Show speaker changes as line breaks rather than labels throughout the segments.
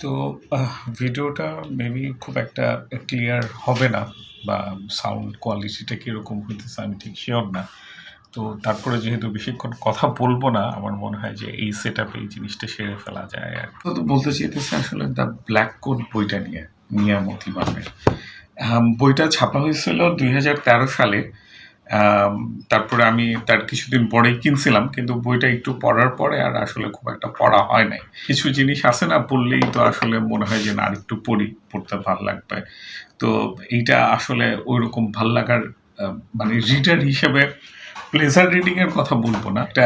তো ভিডিওটা মেবি খুব একটা ক্লিয়ার হবে না বা সাউন্ড কোয়ালিটিটা কীরকম হইতেছে আমি ঠিক শিওর না। তো তারপরে যেহেতু বেশিক্ষণ কথা বলব না আমার মনে হয় যে এই সেট আপে এই জিনিসটা সেরে ফেলা যায় আর। তো বলতে চাইতেছে আসলে দ্য ব্ল্যাক কোড বইটা নিয়ে মিয়ামতি আম, বইটা ছাপা হয়েছিল দুই হাজার তেরো সালে। তারপরে আমি তার কিছুদিন পরেই কিনছিলাম, কিন্তু বইটা একটু পড়ার পরে আর আসলে খুব একটা পড়া হয় নাই। কিছু জিনিস আছে না, পড়লেই তো আসলে মনে হয় যে না, আর একটু পড়ি, পড়তে ভালো লাগবে। তো এইটা আসলে ওইরকম ভালো লাগার মানে রিডার হিসেবে প্লেজার রিডিং এর কথা বলব না। একটা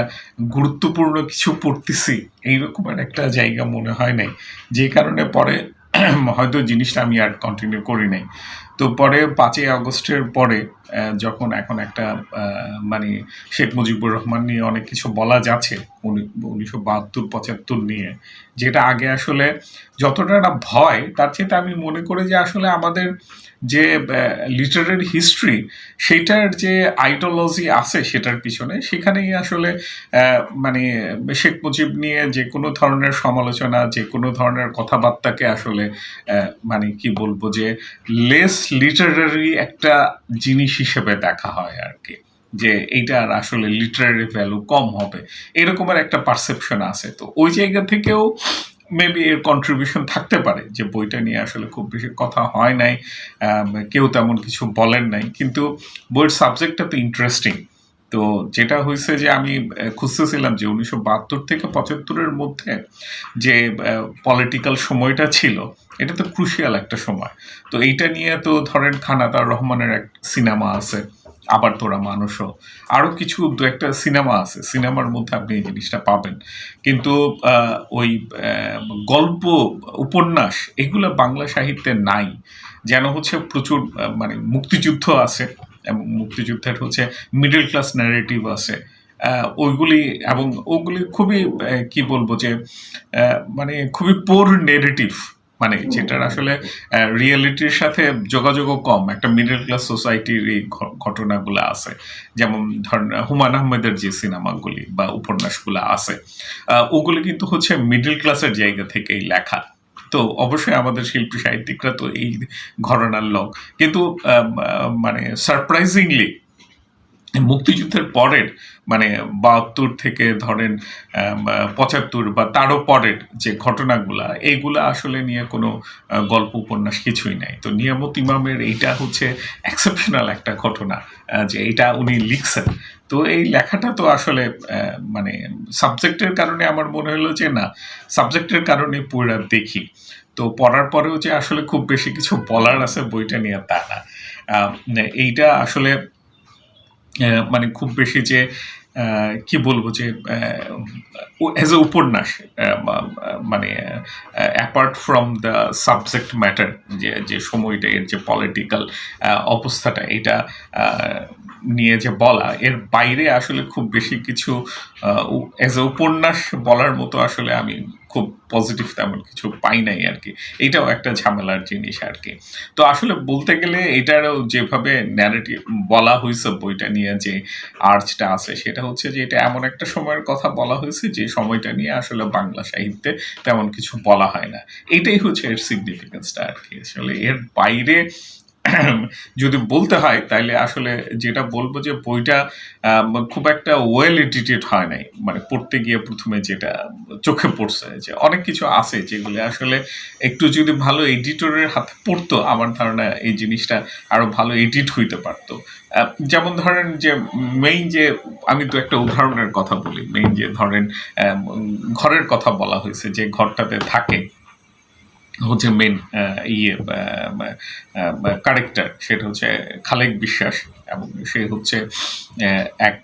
গুরুত্বপূর্ণ কিছু পড়তেছি, এইরকমের একটা জায়গা মনে হয় নাই। যে কারণে পরে হয়তো জিনিসটা আমি আর কন্টিনিউ করি নাই। তো পরে পাঁচই আগস্টের পরে যখন এখন একটা মানে শেখ মুজিবুর রহমান নিয়ে অনেক কিছু বলা যাচ্ছে, উনি- উনিশশো বাহাত্তর, পঁচাত্তর নিয়ে, যেটা আগে আসলে যতটা না ভয়, তার চেয়ে আমি মনে করি যে আসলে আমাদের যে লিটারারি হিস্ট্রি সেইটার যে আইডিওলজি আছে সেটার পিছনে, সেখানেই আসলে মানে শেখ মুজিব নিয়ে যে কোনো ধরনের সমালোচনা, যে কোনো ধরনের কথাবার্তাকে আসলে মানে কি বলব যে লেস লিটারারি একটা জিনিস হিসেবে দেখা হয় আর কি, যে এইটার আসলে লিটারারি ভ্যালু কম হবে। এরকমের একটা পারসেপশন আছে। তো ওই জায়গা থেকেও মেবি এর কন্ট্রিবিউশন থাকতে পারে, যে বইটা নিয়ে আসলে খুব বেশি কথা হয় নাই কেউ তেমন কিছু বলেন নাই। কিন্তু বইয়ের সাবজেক্টটা তো ইন্টারেস্টিং তো যেটা হয়েছে যে আমি খুঁজতেছিলাম যে উনিশশো বাহাত্তর থেকে পঁচাত্তরের মধ্যে যে পলিটিক্যাল সময়টা ছিল এটা তো ক্রুশিয়াল একটা সময়। তো এইটা নিয়ে তো ধরেন খানাতার রহমানের এক সিনেমা আছে, আবার তোরা মানুষও। আরও কিছু দু একটা সিনেমা আছে, সিনেমার মধ্যে আপনি এই জিনিসটা পাবেন। কিন্তু ওই গল্প, উপন্যাস, এগুলো বাংলা সাহিত্যে নাই। যেন হচ্ছে প্রচুর মানে মুক্তিযুদ্ধ আছে, এবং মুক্তিযুদ্ধের হচ্ছে মিডল ক্লাস ন্যারেটিভ আছে। ওইগুলি, এবং ওগুলি খুবই কি বলব যে মানে খুবই পোর নেগেটিভ মানে যেটার আসলে রিয়েলিটির সাথে যোগাযোগও কম। একটা মিডল ক্লাস সোসাইটির এই ঘটনাগুলো আছে। যেমন ধরেন, হুমায়ুন আহমেদের যে সিনেমাগুলি বা উপন্যাসগুলো আছে ওগুলি কিন্তু হচ্ছে মিডল ক্লাসের জায়গা থেকেই লেখা। তো অবশ্যই আমাদের শিল্পী সাহিত্যিকরা তো এই ঘটনার লোক। কিন্তু মানে সারপ্রাইজিংলি মুক্তিযুদ্ধের পরের মানে বাহাত্তর থেকে ধরেন পঁচাত্তর বা তারও পরের যে ঘটনাগুলা এইগুলা আসলে নিয়ে কোনো গল্প, উপন্যাস কিছুই নাই। তো নিয়ামত ইমামের এইটা হচ্ছে এক্সেপশনাল একটা ঘটনা যে এটা উনি লিখছেন। তো এই লেখাটা তো আসলে মানে সাবজেক্টের কারণে আমার মনে হলো যে না সাবজেক্টের কারণে পুরা দেখি। তো পড়ার পরেও যে আসলে খুব বেশি কিছু বলার আছে বইটা নিয়ে তা না। এইটা আসলে মানে খুব বেশি যে কি বলব যে অ্যাজ এ উপন্যাস মানে apart from the subject matter যে যে সময়টা, এর যে পলিটিক্যাল অবস্থাটা, এটা নিয়ে যে বলা, এর বাইরে আসলে খুব বেশি কিছু অ্যাজ এ উপন্যাস বলার মতো আসলে আমি খুব পজিটিভ তেমন কিছু পাই নাই আর কি এটাও একটা ঝামেলার জিনিস আর কি তো আসলে বলতে গেলে এটারও যেভাবে ন্যারেটিভ বলা হয়েছে বইটা নিয়ে যে আর্চটা আছে, সেটা হচ্ছে যে এটা এমন একটা সময়ের কথা বলা হয়েছে যে সময়টা নিয়ে আসলে বাংলা সাহিত্যে তেমন কিছু বলা হয় না। এটাই হচ্ছে এর সিগনিফিকেন্সটা আর কি আসলে এর বাইরে যদি বলতে হয় তাহলে আসলে যেটা বলব যে বইটা খুব একটা ওয়েল এডিটেড হয় নাই। মানে পড়তে গিয়ে প্রথমে যেটা চোখে পড়ছে যে অনেক কিছু আছে যেগুলো আসলে একটু যদি ভালো এডিটরের হাতে পড়তো, আমার ধারণা এই জিনিসটা আরও ভালো এডিট হইতে পারতো। যেমন ধরেন যে মেইন যে, আমি তো একটা উদাহরণের কথা বলি। মেইন যে ধরেন ঘরের কথা বলা হয়েছে যে ঘরটাতে থাকে। হচ্ছে মেন ইয়ে কারেক্টার সেটা হচ্ছে খালেক বিশ্বাস এবং সে হচ্ছে এক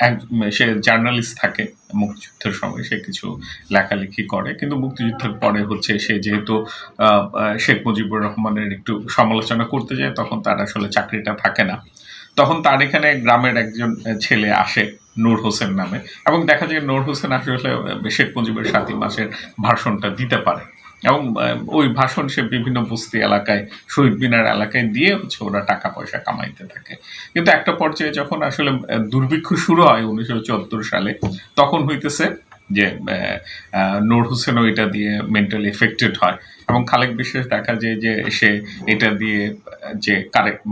এক, সে জার্নালিস্ট থাকে মুক্তিযুদ্ধের সময়, সে কিছু লেখালেখি করে, কিন্তু মুক্তিযুদ্ধের পরে হচ্ছে সে যেহেতু শেখ মুজিবুর রহমানের একটু সমালোচনা করতে যায়, তখন তার আসলে চাকরিটা থাকে না। তখন তার এখানে গ্রামের একজন ছেলে আসে নূর হোসেন নামে এবং দেখা যায় নূর হোসেন আসলে শেখ মুজিবের সাতই মাসের ভাষণটা দিতে পারে। এবং ওই ভাষণ সে বিভিন্ন বস্তি এলাকায়, শহীদ মিনার এলাকায় দিয়ে হচ্ছে ওরা টাকা পয়সা কামাইতে থাকে। কিন্তু একটা পর্যায়ে যখন আসলে দুর্ভিক্ষ শুরু হয় উনিশশো চুয়াত্তর সালে, তখন হইতেছে যে নূর হোসেনও এটা দিয়ে মেন্টালি এফেক্টেড হয় এবং খালেক বিশ্বাস দেখা যায় যে, সে এটা দিয়ে যে কারেক্ট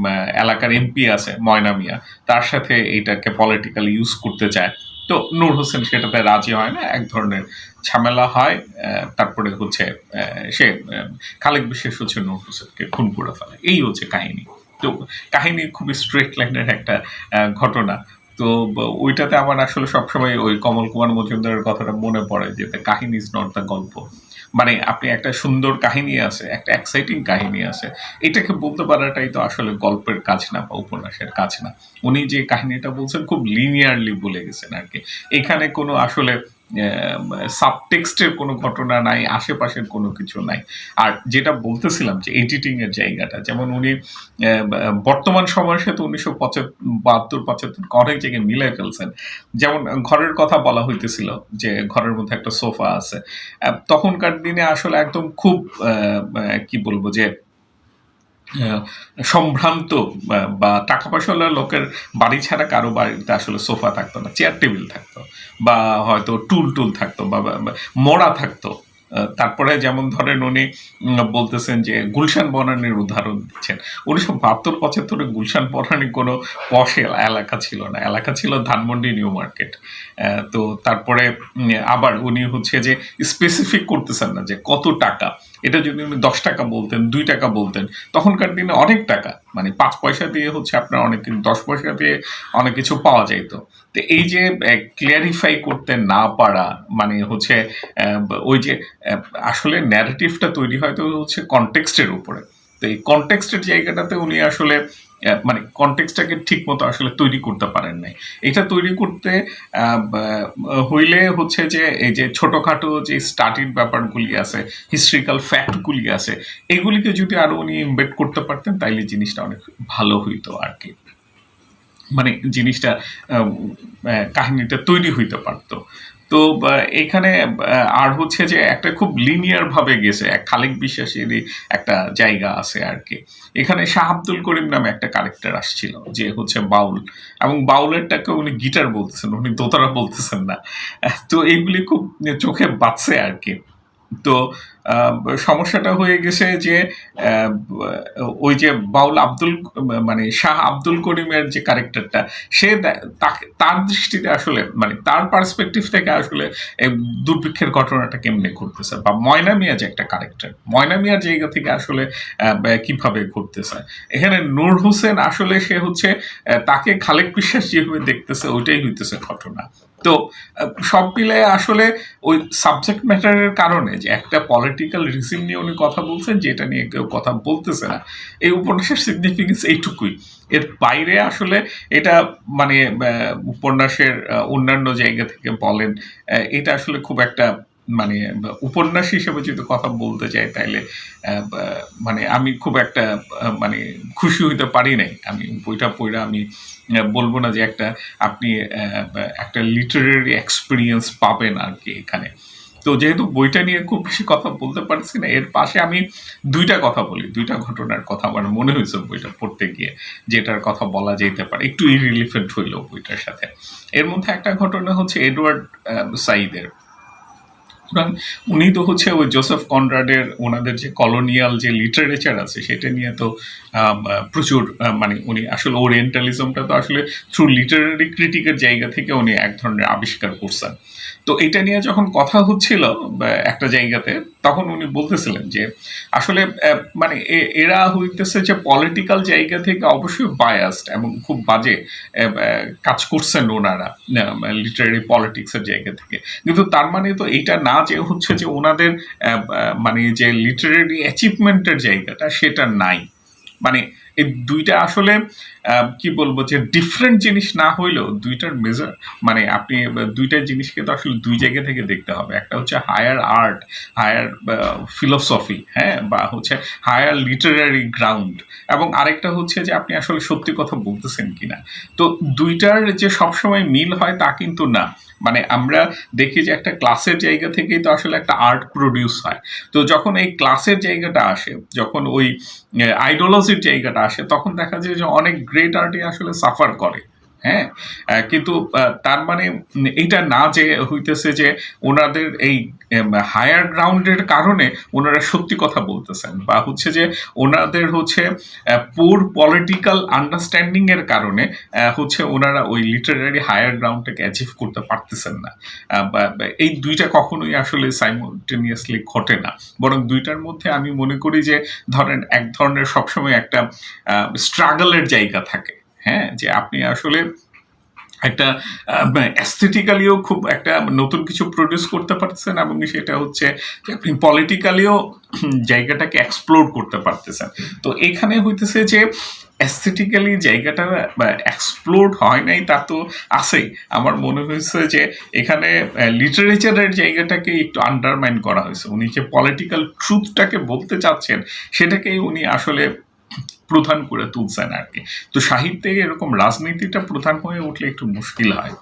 এলাকার এমপি আছে, ময়না মিয়া, তার সাথে এটাকে পলিটিক্যালি ইউজ করতে চায়। তো নূর হোসেন সেটাতে রাজি হয় না? এক ধরনের ঝামেলা হয় তারপরে হচ্ছে সে খালেক বিশেষ হচ্ছে নূর হোসেনকে খুন করে ফেলে। এই হচ্ছে কাহিনী। তো কাহিনী খুবই স্ট্রেট লাইনের একটা ঘটনা। তো ওইটাতে আমার আসলে সবসময় ওই কমল কুমার মজুমদারের কথাটা মনে পড়ে যে কাহিনী ইজ নট দ্য গল্প। মানে আপনি একটা সুন্দর কাহিনী আছে, একটা এক্সাইটিং কাহিনী আছে, এটাকে বলতে পারাটাই তো আসলে গল্পের কাজ না বা উপন্যাসের কাজ না। উনি যে কাহিনীটা বলছেন খুব লিনিয়ারলি বলে গেছেন আর কি এখানে কোনো আসলে সাবটেক্সটের কোনো ঘটনা নাই, আশেপাশের কোনো কিছু নাই। আর যেটা বলতেছিলাম যে এডিটিং এর জায়গাটা, যেমন উনি বর্তমান সময়ের সাথে উনিশশো বাহাত্তর পঁচাত্তর অনেক জায়গায় মিলাই ফেলছেন। যেমন ঘরের কথা বলা হইতেছিল যে ঘরের মধ্যে একটা সোফা আছে। তখনকার দিনে আসলে একদম খুব কি বলব যে সম্ভ্রান্ত, বা- টাকা পয়সাওয়ালা লোকের বাড়ি ছাড়া কারও বাড়িতে আসলে সোফা থাকতো না, চেয়ার টেবিল থাকতো, বা হয়তো টুল টুল থাকতো বা, মোড়া থাকতো। তারপরে যেমন ধরেন উনি বলতেছেন যে গুলশান বনানীর উদাহরণ দিচ্ছেন। উনিশশো বাহাত্তর, পঁচাত্তরে গুলশান বনানী কোনো পশ এলাকা ছিল না। এলাকা ছিল ধানমন্ডি নিউ মার্কেট। তো তারপরে আবার উনি হচ্ছে যে স্পেসিফিক করতেছেন না যে কত টাকা। এটা যদি উনি দশ টাকা বলতেন, দুই টাকা বলতেন, তখনকার দিনে অনেক টাকা। মানে পাঁচ পয়সা দিয়ে হচ্ছে আপনার অনেক কিছু দশ পয়সা দিয়ে অনেক কিছু পাওয়া যেত তো। এই যে ক্লিয়ারিফাই করতে না পারা মানে হচ্ছে ওই যে আসলে ন্যারেটিভটা তৈরি হয় তো হচ্ছে কনটেক্সটের উপরে। তো এই কনটেক্সটের জায়গাটাতে উনি আসলে মানে কনটেক্সটটাকে ঠিক মতো আসলে তৈরি করতে পারেন নাই। এটা তৈরি করতে হইলে হচ্ছে যে এই যে ছোটখাটো যে স্টাডির ব্যাপারগুলি আছে হিস্ট্রিক্যাল ফ্যাক্টগুলি আছে, এগুলিকে যদি আরও উনি ইমবেড করতে পারতেন, তাইলে জিনিসটা অনেক ভালো হইতো আর কি মানে জিনিসটা কাহিনীটা তৈরি হইতে পারতো। তো এখানে আর হচ্ছে যে একটা খুব লিনিয়ার ভাবে গেছে, এক খালেক বিশ্বাসেরই একটা জায়গা আছে আর কি। এখানে শাহ আব্দুল করিম নামে একটা ক্যারেক্টার আসছিল, যে হচ্ছে বাউল। এবং বাউলেরটাকে উনি গিটার বলতেছেন, উনি দোতারা বলতেছেন না। তো এইগুলি খুব চোখে বাঁচছে আর কি। তো সমস্যাটা হয়ে গেছে যে ওই যে বাউল আব্দুল মানে শাহ আব্দুল করিমের যে ক্যারেক্টারটা সে তার দৃষ্টিতে আসলে মানে তার পার্সপেক্টিভ থেকে আসলে এই দুর্ভিক্ষের ঘটনাটা কেমনে ঘটতেছে? বা ময়না মিয়া যে একটা ক্যারেক্টার ময়না মিয়ার জায়গা থেকে আসলে কীভাবে ঘটতেছে? এখানে নূর হোসেন আসলে সে হচ্ছে তাকে খালেক বিশ্বাস যেভাবে দেখতেছে, ওইটাই হইতেছে ঘটনা। তো সব মিলে আসলে ওই সাবজেক্ট ম্যাটারের কারণে যে একটা পলিটিক্যাল রিজিম নিয়ে উনি কথা বলছেন যেটা নিয়ে কেউ কথা বলতেছে না, এই উপন্যাসের সিগনিফিকেন্স এইটুকুই। এর বাইরে আসলে এটা মানে উপন্যাসের অন্যান্য জায়গা থেকে বলেন এটা আসলে খুব একটা মানে উপন্যাস হিসেবে যদি কথা বলতে চাই তাইলে মানে আমি খুব একটা মানে খুশি হইতে পারি নাই। আমি বইটা পড়ে আমি বলব না যে একটা আপনি একটা লিটারেরি এক্সপিরিয়েন্স পাবেন আর কি এখানে। তো যেহেতু বইটা নিয়ে খুব বেশি কথা বলতে পারছি না, এর পাশে আমি দুইটা কথা বলি, দুইটা ঘটনার কথা আমার মনে হয়েছে বইটা পড়তে গিয়ে, যেটার কথা বলা যেতে পারে। একটু ইরিলিফেন্ট হইল বইটার সাথে। এর মধ্যে একটা ঘটনা হচ্ছে এডওয়ার্ড সাইদের সুতরাং উনি তো হচ্ছে ওই জোসেফ কনরাডের ওনাদের যে কলোনিয়াল যে লিটারেচার আছে, সেটা নিয়ে তো প্রচুর মানে উনি আসলে ওরিয়েন্টালিজমটা তো আসলে থ্রু লিটারারি ক্রিটিকের জায়গা থেকে উনি এক ধরনের আবিষ্কার করছেন। তো এটা নিয়ে যখন কথা হচ্ছিল একটা জায়গাতে তখন উনি বলতেছিলেন যে, আসলে মানে এরা হইতেছে যে পলিটিক্যাল জায়গা থেকে অবশ্যই বায়াসড এবং খুব বাজে কাজ করছেন ওনারা লিটারারি পলিটিক্সের জায়গা থেকে। কিন্তু তার মানে তো এইটা না যে হচ্ছে যে ওনাদের মানে যে লিটারারি অ্যাচিভমেন্টের জায়গাটা সেটা নাই। মানে এই দুইটা আসলে কি বলব যে ডিফারেন্ট জিনিস না হইলেও দুইটার মেজার মানে আপনি দুইটা জিনিসকে তো আসলে দুই জায়গা থেকে দেখতে হবে। একটা হচ্ছে হায়ার আর্ট হায়ার ফিলোসফি হ্যাঁ বা হচ্ছে হায়ার লিটারারি গ্রাউন্ড এবং আরেকটা হচ্ছে যে আপনি আসলে সত্যি কথা বলতেছেন কিনা। তো দুইটার যে সবসময় মিল হয় তা কিন্তু না। মানে আমরা দেখি যে একটা ক্লাসের জায়গা থেকেই তো আসলে একটা আর্ট প্রডিউস হয়। তো যখন এই ক্লাসের জায়গাটা আসে, যখন ওই আইডিওলজির জায়গাটা আসে, তখন দেখা যায় যে অনেক গ্রেট আর্টই আসলে সাফার করে। হ্যাঁ? কিন্তু তার মানে এইটা না যে হইতেছে যে ওনাদের এই হায়ার গ্রাউন্ডের কারণে ওনারা সত্যি কথা বলতেছেন বা হচ্ছে যে ওনাদের হচ্ছে পুর পলিটিক্যাল আন্ডারস্ট্যান্ডিং এর কারণে হচ্ছে ওনারা ওই লিটারারি হায়ার গ্রাউন্ডটাকে অ্যাচিভ করতে পারতেছেন না। এই দুইটা কখনোই আসলে সাইমultaneously ঘটে না। বরং দুইটার মধ্যে আমি মনে করি যে, ধরেন এক ধরনের সবসময় একটা স্ট্রাগলের জায়গা থাকে। হ্যাঁ যে আপনি আসলে একটা অ্যাস্থেটিক্যালিও খুব একটা নতুন কিছু প্রডিউস করতে পারতেছেন এবং সেটা হচ্ছে যে আপনি পলিটিক্যালিও জায়গাটাকে এক্সপ্লোর করতে পারতেছেন। তো এখানে হইতেছে যে অ্যাস্থেটিক্যালি জায়গাটা এক্সপ্লোর হয় নাই তা তো আছেই। আমার মনে হয়েছে যে এখানে লিটারেচারের জায়গাটাকে একটু আন্ডারমাইন করা হয়েছে। উনি যে পলিটিক্যাল ট্রুথটাকে বলতে চাচ্ছেন, সেটাকেই উনি আসলে প্রধান করে তুলছেন আর কি। তো সাহিত্যে এরকম রাজনীতিটা প্রধান হয়ে উঠলে একটু মুশকিল হয়।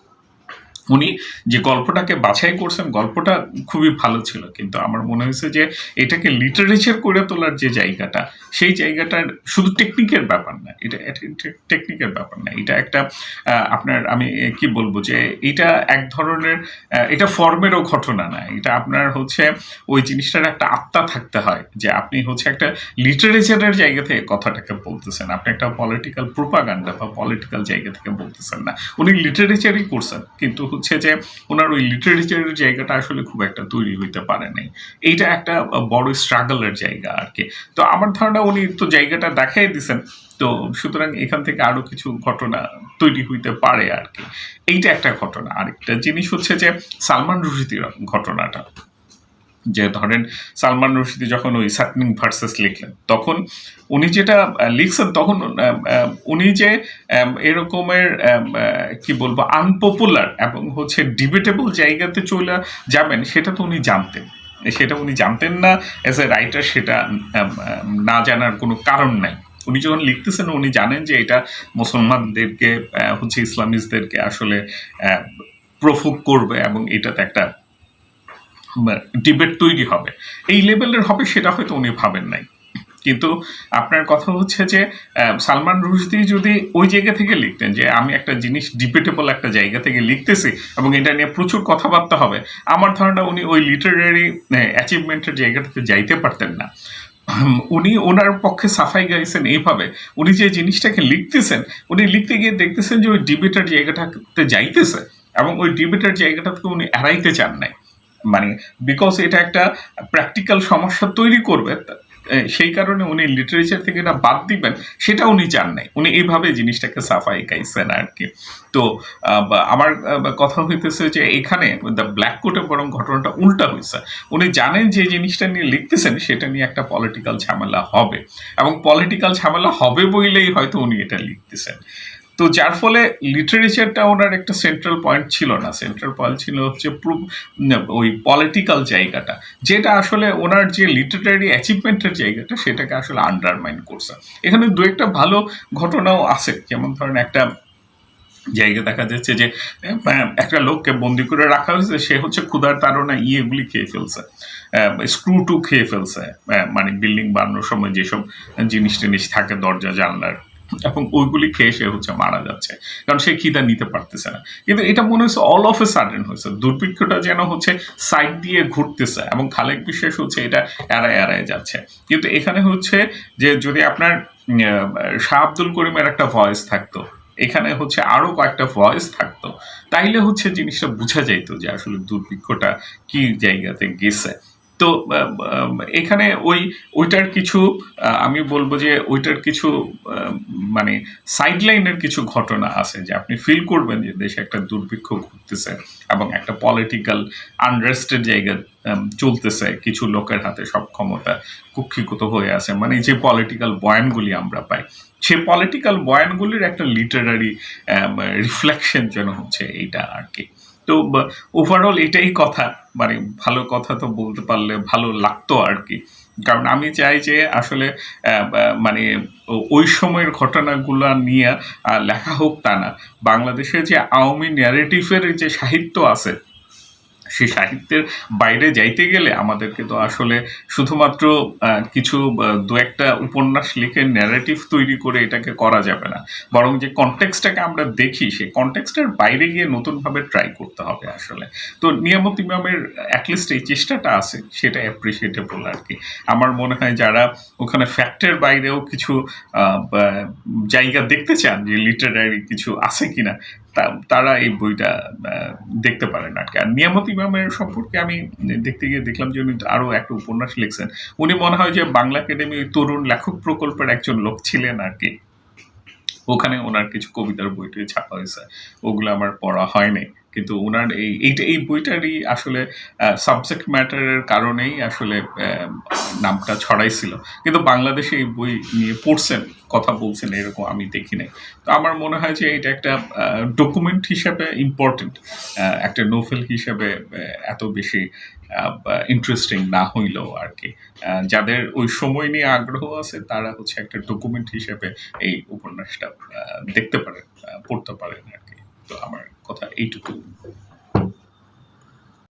উনি যে গল্পটাকে বাছাই করছেন, গল্পটা খুবই ভালো ছিল। কিন্তু আমার মনে হয়েছে যে এটাকে লিটারেচার করে তোলার যে জায়গাটা, সেই জায়গাটার শুধু টেকনিকের ব্যাপার না, এটা টেকনিকের ব্যাপার না। এটা একটা আপনার আমি কি বলব যে এটা এক ধরনের এটা ফর্মেরও ঘটনা না। এটা আপনার হচ্ছে ওই জিনিসটার একটা আত্মা থাকতে হয় যে আপনি হচ্ছে একটা লিটারেচারের জায়গা থেকে কথাটাকে বলতেছেন। আপনি একটা পলিটিক্যাল প্রোপাগান্ডা বা পলিটিক্যাল জায়গা থেকে বলতেছেন না। উনি লিটারেচারই করছেন, কিন্তু হচ্ছে যে ওনার ওই লিটারেচারের জায়গাটা আসলে খুব একটা তৈরি হইতে পারে নাই। এইটা একটা বড় স্ট্রাগলের জায়গা আর কি। তো আমার ধারণা উনি তো জায়গাটা দেখাই দিছেন। তো সুতরাং এখান থেকে আরও কিছু ঘটনা তৈরি হইতে পারে আর কি। এইটা একটা ঘটনা। আরেকটা জিনিস হচ্ছে যে সালমান রুশিদির ঘটনাটা। যে ধরেন সালমান রশিদি যখন ওই সাকনিং ভার্সেস লিখলেন, তখন উনি যেটা লিখছেন তখন উনি যে এরকমের কি বলব আনপপুলার এবং হচ্ছে ডিবেটেবল জায়গাতে চলে যাবেন, সেটা তো উনি জানতেন। সেটা উনি জানতেন না অ্যাজ এ রাইটার সেটা না জানার কোনো কারণ নাই। উনি যখন লিখতেছেন, উনি জানেন যে এটা মুসলমানদেরকে হচ্ছে ইসলামিস্টদেরকে আসলে প্রফুক করবে এবং এটাতে একটা ডিবেট তৈরি হবে। এই লেভেলের হবে সেটা হয়তো উনি ভাবেন নাই। কিন্তু আপনার কথা হচ্ছে যে সালমান রুশদি যদি ওই জায়গা থেকে লিখতেন যে, আমি একটা জিনিস ডিবেটেবল একটা জায়গা থেকে লিখতেছি এবং এটা নিয়ে প্রচুর কথাবার্তা হবে, আমার ধারণা উনি ওই লিটারারি অ্যাচিভমেন্টের জায়গাটাতে যাইতে পারতেন না। উনি ওনার পক্ষে সাফাই গাইছেন এইভাবে। উনি যে জিনিসটাকে লিখতেছেন, উনি লিখতে গিয়ে দেখতেছেন যে ওই ডিবেটের জায়গাটাতে যাইতেছে এবং ওই ডিবেটের জায়গাটাকে উনি এড়াইতে চান নাই। মানে বিকজ এটা একটা প্র্যাকটিক্যাল সমস্যা তৈরি করবে সেই কারণে উনি লিটারেচার থেকে এটা বাদ দিবেন, সেটা উনি চান নাই। উনি এইভাবে জিনিসটাকে সাফাই গাইছেন আর কি। তো আমার কথা হইতেছে যে এখানে দ্য ব্ল্যাক কোটে বরং ঘটনাটা উল্টা হয়েছে উনি জানেন যে জিনিসটা নিয়ে লিখতেছেন, সেটা নিয়ে একটা পলিটিক্যাল ঝামেলা হবে। এবং পলিটিক্যাল ঝামেলা হবে বইলেই হয়তো উনি এটা লিখতেছেন। তো যার ফলে লিটারেচারটা ওনার একটা সেন্ট্রাল পয়েন্ট ছিল না। সেন্ট্রাল পয়েন্ট ছিল হচ্ছে ওই পলিটিক্যাল জায়গাটা, যেটা আসলে ওনার যে লিটারারি অ্যাচিভমেন্টের জায়গাটা, সেটাকে আসলে আন্ডারমাইন করছে। এখানে দু একটা ভালো ঘটনাও আছে। যেমন ধরেন একটা জায়গা দেখা যাচ্ছে যে একটা লোককে বন্দি করে রাখা হয়েছে, সে হচ্ছে ক্ষুধার তাড়না ইয়েগুলি খেয়ে ফেলছে। স্ক্রু টু খেয়ে ফেলছে। মানে বিল্ডিং বানানোর সময় যেসব জিনিস টিনিস থাকে দরজা জানলার এবং ওইগুলি খেয়ে সে হচ্ছে মারা যাচ্ছে। কারণ সে খিদা নিতে পারতেছে না। কিন্তু এটা মনে হচ্ছে অল অফ এ সাডেন হয়েছে। দুর্ভিক্ষটা যেন হচ্ছে সাইড দিয়ে ঘুরতেছে এবং খালেক বিশেষ হচ্ছে এটা এড়ায় এড়ায় যাচ্ছে। কিন্তু এখানে হচ্ছে যে যদি আপনার শাহ আব্দুল করিমের একটা ভয়েস থাকতো, এখানে হচ্ছে আরও কয়েকটা ভয়েস থাকতো, তাইলে হচ্ছে জিনিসটা বোঝা যাইতো যে আসলে দুর্ভিক্ষটা কি জায়গাতে গেছে। তো এখানে ওই, ওইটার কিছু আমি বলব যে ওইটার কিছু মানে সাইডলাইনের কিছু ঘটনা আছে যে আপনি ফিল করবেন যে দেশে একটা দুর্ভিক্ষ ঘটতেছে এবং একটা পলিটিক্যাল আনরেস্টের জায়গা চলতেছে, কিছু লোকের হাতে সব ক্ষমতা কুক্ষিগত হয়ে আছে। মানে যে পলিটিক্যাল বয়ানগুলি আমরা পাই, সে পলিটিক্যাল বয়ানগুলির একটা লিটারারি রিফ্লেকশন যেন হচ্ছে এইটা আর কি। তো ওভারঅল এটাই কথা। মানে ভালো কথা তো বলতে পারলে ভালো লাগতো আর কি। কারণ আমি চাই যে আসলে মানে ওই সময়ের ঘটনাগুলো নিয়ে লেখা হোক তা না। বাংলাদেশে যে আওয়ামী ন্যারেটিভের যে সাহিত্য আছে সেই সাহিত্যের বাইরে যাইতে গেলে আমাদেরকে তো আসলে শুধুমাত্র কিছু দু একটা উপন্যাস লিখে ন্যারেটিভ তৈরি করে এটাকে করা যাবে না। বরং যে কনটেক্সটটাকে আমরা দেখি, সেই কনটেক্সটের বাইরে গিয়ে নতুনভাবে ট্রাই করতে হবে আসলে। তো নিয়ামত ইমামের অ্যাটলিস্ট এই চেষ্টাটা আছে, সেটা অ্যাপ্রিসিয়েটেবল আর কি আমার মনে হয় যারা ওখানে ফ্যাক্টের বাইরেও কিছু জায়গা দেখতে চান যে লিটারারি কিছু আছে কিনা তারা এই বইটা দেখতে পারেন আর কি আর নিয়ামত ইমামের সম্পর্কে আমি দেখতে গিয়ে দেখলাম যে উনি আরও একটা উপন্যাস লিখছেন। উনি মনে হয় যে বাংলা একাডেমি তরুণ লেখক প্রকল্পের একজন লোক ছিলেন আর কি ওখানে ওনার কিছু কবিতার বইটি ছাপা হয়েছে। ওগুলো আমার পড়া হয়নি। কিন্তু ওনার এই, এইটা, এই বইটারই আসলে সাবজেক্ট ম্যাটারের কারণেই আসলে নামটা ছড়াইছিল। কিন্তু বাংলাদেশে এই বই নিয়ে পড়ছেন, কথা বলছেন, এরকম আমি দেখি নাই। তো আমার মনে হয় যে এটা একটা ডকুমেন্ট হিসেবে ইম্পর্টেন্ট একটা নোভেল হিসেবে এত বেশি ইন্টারেস্টিং না হইলেও আর কি যাদের ওই সময় নিয়ে আগ্রহ আছে, তারা হচ্ছে একটা ডকুমেন্ট হিসেবে এই উপন্যাসটা দেখতে পারেন পড়তে পারেন আর তো আমার কথা এইটুকু।